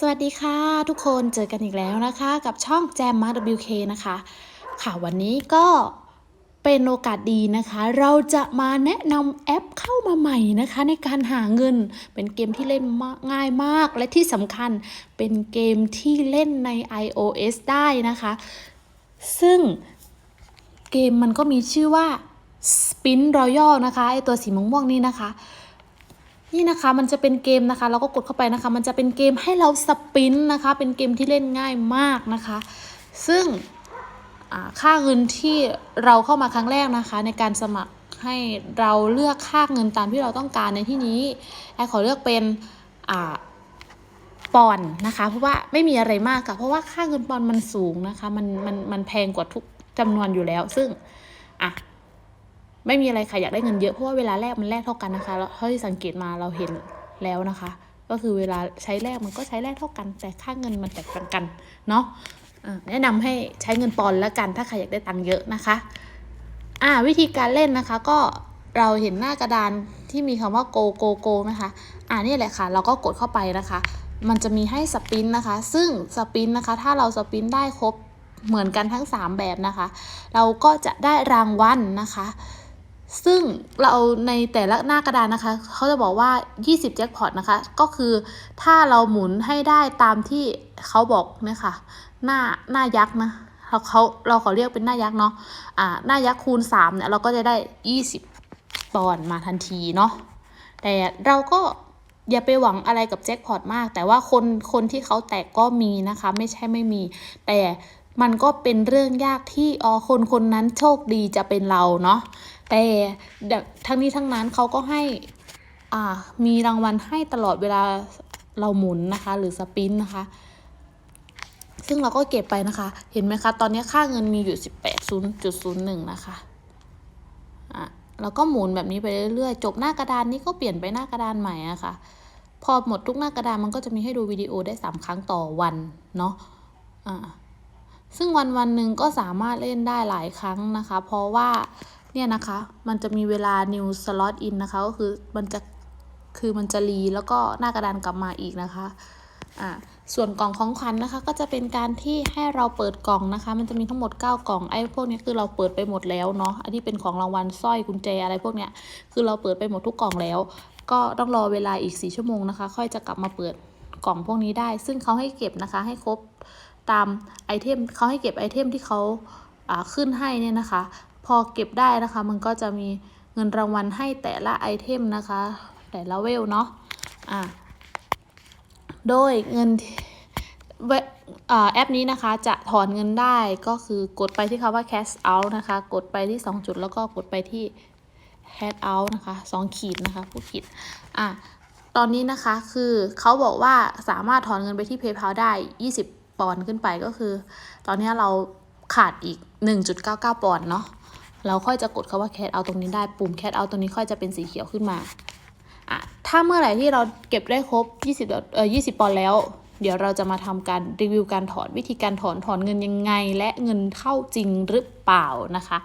สวัสดีค่ะ ทุกคนเจอกันอีกแล้วนะคะ กับช่องแจมมา WK นะคะ ค่ะวันนี้ก็เป็นโอกาสดีนะคะ เราจะมาแนะนำแอปเข้ามาใหม่นะคะ ในการหาเงินเป็นเกมที่เล่นง่ายมากและที่สำคัญเป็นเกมที่เล่นใน iOS ได้นะคะ ซึ่งเกมมันก็มีชื่อว่า Spin Royal นะคะไอตัวสีม่วงๆนี่นะคะ นี่นะคะมันจะเป็นเกมนะคะ เราก็กดเข้าไปนะคะ มันจะเป็นเกมให้เราสปินนะคะ เป็นเกมที่เล่นง่ายมากนะคะ ซึ่งค่าเงินที่เราเข้ามาครั้งแรกนะคะ ในการสมัครให้เราเลือกค่าเงินตามที่เราต้องการในที่นี้แอร์ขอเลือกเป็นอปอนนะคะ เพราะว่าไม่มีอะไรมากค่ะ เพราะว่าค่าเงินปอนมันสูงนะคะ มันมันมันแพงกว่าทุกจำนวนอยู่แล้ว ซึ่งอะ ไม่มีอะไรค่ะอยากได้เงินเยอะเพราะว่าเวลาแรกมันแรกเท่ากันนะคะเท่าที่สังเกตมาเราเห็นแล้วนะคะ ก็คือเวลาใช้แรกมันก็ใช้แรกเท่ากัน แต่ค่าเงินมันแตกต่างกันเนาะแนะนำให้ใช้เงินปอนแล้วกัน ถ้าใครอยากได้ตังค์เยอะนะคะอ่าวิธีการเล่นนะคะก็เราเห็นหน้ากระดานที่มีคำว่า go go go นะคะอ่านี่แหละค่ะ เราก็กดเข้าไปนะคะ มันจะมีให้สปินนะคะ ซึ่งสปินนะคะ ถ้าเราสปินได้ครบเหมือนกันทั้ง 3 แบบนะคะ เราก็จะได้รางวัลนะคะ ซึ่งเราในแต่ละหน้ากระดานนะคะ เขาจะบอกว่า 20 แจ็คพอตนะคะ ก็คือถ้าเราหมุนให้ได้ตามที่เขาบอกเนี่ยค่ะหน้าหน้ายักษ์นะเราเขาเราขอเรียกเป็นหน้ายักษ์เนาะอ่าหน้ายักษ์คูณ 3 เนี่ย เราก็จะได้ 20ปอนด์มาทันทีเนาะแต่เราก็อย่าไปหวังอะไรกับแจ็คพอตมาก แต่ว่าคนคนที่เขาแตกก็มีนะคะ ไม่ใช่ไม่มี แต่ มันก็เป็นเรื่องยากที่อ๋อคนคนนั้นโชคดีจะเป็นเราเนาะแต่ทั้งนี้ทั้งนั้นเขาก็ให้อ่ามีรางวัลให้ตลอดเวลาเราหมุนนะคะ หรือสปินนะคะ ซึ่งเราก็เก็บไปนะคะ เห็นไหมคะ ตอนนี้ค่าเงินมีอยู่ 18.01 นะคะอะแล้วก็หมุนแบบนี้ไปเรื่อยๆ จบหน้ากระดานนี้ก็เปลี่ยนไปหน้ากระดานใหม่อะค่ะ พอหมดทุกหน้ากระดานมันก็จะมีให้ดูวิดีโอได้ 3 ครั้งต่อวันเนาะอ่า ซึ่งวันวันหนึ่งก็สามารถเล่นได้หลายครั้งนะคะ เพราะว่าเนี่ยนะคะมันจะมีเวลา new slot in นะคะก็คือมันจะคือมันจะรีแล้วก็หน้ากระดานกลับมาอีกนะคะอ่าส่วนกล่องของขวัญนนะคะ ก็จะเป็นการที่ให้เราเปิดกล่องนะคะ มันจะมีทั้งหมด 9 กล่องไอ้พวกนี้คือเราเปิดไปหมดแล้วเนาะอันที่เป็นของรางวัลสร้อยกุญแจอะไรพวกเนี้ยคือเราเปิดไปหมดทุกกล่องแล้ว ก็ต้องรอเวลาอีก 4 ชั่วโมงนะคะ ค่อยจะกลับมาเปิดกล่องพวกนี้ได้ ซึ่งเขาให้เก็บนะคะให้ครบ ตามไอเทมเขาให้เก็บไอเทมที่เขาขึ้นให้เนี่ยนะคะ พอเก็บได้นะคะ มันก็จะมีเงินรางวัลให้แต่ละไอเทมนะคะ แต่ละเวลเนาะอ่าโดยเงินอแอปนี้นะคะจะถอนเงินได้ก็คือกดไปที่คำว่า cash out นะคะ กดไปที่ 2 จุดแล้วก็กดไปที่ cash out นะคะ 2 ขีดนะคะผู้ขีดอะตอนนี้นะคะคือเขาบอกว่าสามารถถอนเงินไปที่ PayPal ได้ 20 ปอนด์ขึ้นไปก็คือ ตอนนี้เราขาดอีก 1.99 ปอนด์เนาะเราค่อยจะกดคาว่า cash out ตรงนี้ได้ปุ่ม cash out ตรงนี้ค่อยจะเป็นสีเขียวขึ้นมาอะถ้าเมื่อไหร่ที่เราเก็บได้ครบ 20ดอลเอ่อ20 ปอนด์แล้ว เดี๋ยวเราจะมาทำการรีวิวการถอนวิธีการถอนถอนเงินยังไง และเงินเข้าจริงหรือเปล่านะคะ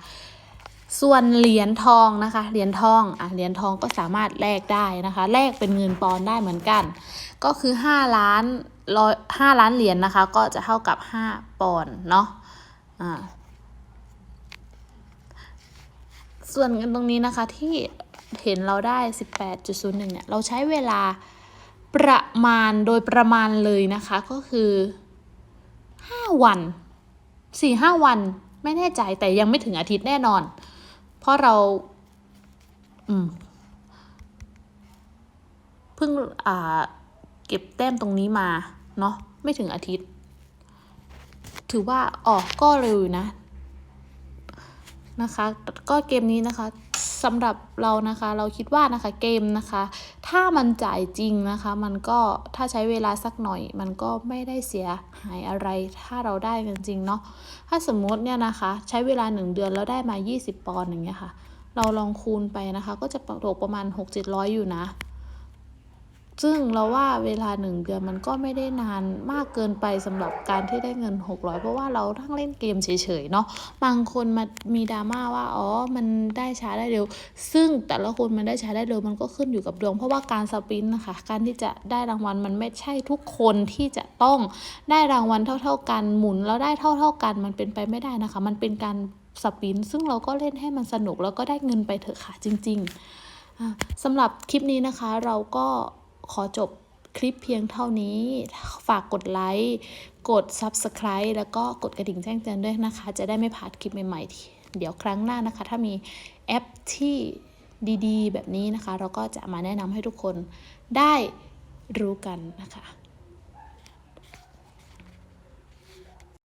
ส่วนเหรียญทองนะคะเหรียญทองอะเหรียญทองก็สามารถแลกได้นะคะแลกเป็นเงินปอนได้เหมือนกัน ก็คือ 5 ล้าน ร้อยห้าล้านเหรียญนะคะ ก็จะเท่ากับ5ปอนด์เนาะอ่าส่วนเงินตรงนี้นะคะที่เห็นเราได้ 18.01เนี่ยเราใช้เวลาประมาณโดยประมาณเลยนะคะก็คือ 5 วัน 4-5 วันไม่แน่ใจแต่ยังไม่ถึงอาทิตย์แน่นอน เพราะเราอืมเพิ่งอ่า เก็บแต้มตรงนี้มาเนาะไม่ถึงอาทิตย์ ถือว่าออกก็เร็วอยู่นะนะคะ ก็เกมนี้นะคะสำหรับเรานะคะเราคิดว่านะคะเกมนะคะ ถ้ามันจ่ายจริงนะคะ มันก็ถ้าใช้เวลาสักหน่อย มันก็ไม่ได้เสียหายอะไร ถ้าเราได้กันจริงเนาะถ้าสมมติเนี่ยนะคะ ใช้เวลาหนึ่งเดือนแล้วได้มา 20 ปอนด์อย่างเงี้ยค่ะ เราลองคูณไปนะคะ ก็จะตกประมาณ 6 7 0 0 อยู่นะ ซึ่งเราว่าเวลาหนึ่งเดือนมันก็ไม่ได้นานมากเกินไปสำหรับการที่ได้เงิน 600 เพราะว่าเราทั้งเล่นเกมเฉยๆเนาะบางคนมามีดราม่าว่าอ๋อมันได้ช้าได้เร็ว ซึ่งแต่ละคนมันได้ช้าได้เร็วมันก็ขึ้นอยู่กับดวง เพราะว่าการสปรินต์นะคะ การที่จะได้รางวัลมันไม่ใช่ทุกคนที่จะต้องได้รางวัลเท่า ๆกันหมุนแล้วได้เท่า ๆกันมันเป็นไปไม่ได้นะคะ มันเป็นการสปรินต์ซึ่งเราก็เล่นให้มันสนุกแล้วก็ได้เงินไปเถอะค่ะจริงๆสำหรับคลิปนี้นะคะเราก็ ขอจบคลิปเพียงเท่านี้ ฝากกดไลค์ กด Subscribe แล้วก็กดกระดิ่งแจ้งเตือนด้วยนะคะ จะได้ไม่พลาดคลิปใหม่ๆ เดี๋ยวครั้งหน้านะคะ ถ้ามีแอปที่ดีๆ แบบนี้นะคะ เราก็จะมาแนะนำให้ทุกคนได้รู้กันนะคะ